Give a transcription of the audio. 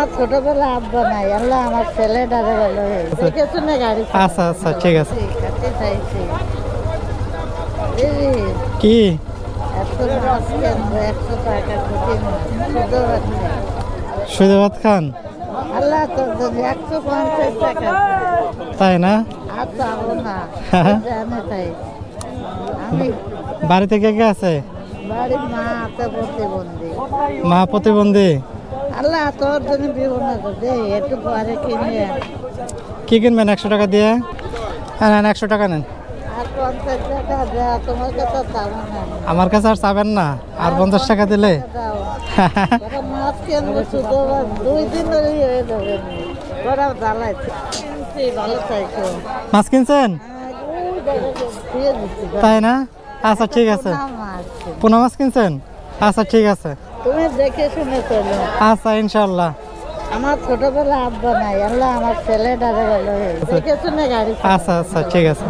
আমার ছোটবেলা আব্বা নাই আল্লাহ আমার ছেলে ডারে ভালো শুনে গাড়ি আচ্ছা আচ্ছা ঠিক আছে। কি? শুধু ভাত খান? আল্লাহ জন্য একশো পঞ্চাশ টাকা তাই না? তাই। আমি বাড়িতে কে কে আছে? মা প্রতিবন্ধী? আল্লাহ তোর জন্য দে একটু পরে কিনে। কি কিনবেন একশো টাকা দিয়ে? হ্যাঁ নেন একশো টাকা নেন। আমার কাছে আর চাবেন না আর পঞ্চাশ টাকা দিলে? মাছ কিনছেন? তাই না? আচ্ছা ঠিক আছে। পোনা মাছ কিনছেন? আচ্ছা ঠিক আছে। তুমি দেখে শুনে চলো। আচ্ছা ইনশাল্লাহ আমার ছোটবেলা আব্বা নাই আল্লাহ আমার ছেলে ডারে ভালো দেখে শুনে গাড়ি। আচ্ছা আচ্ছা ঠিক আছে।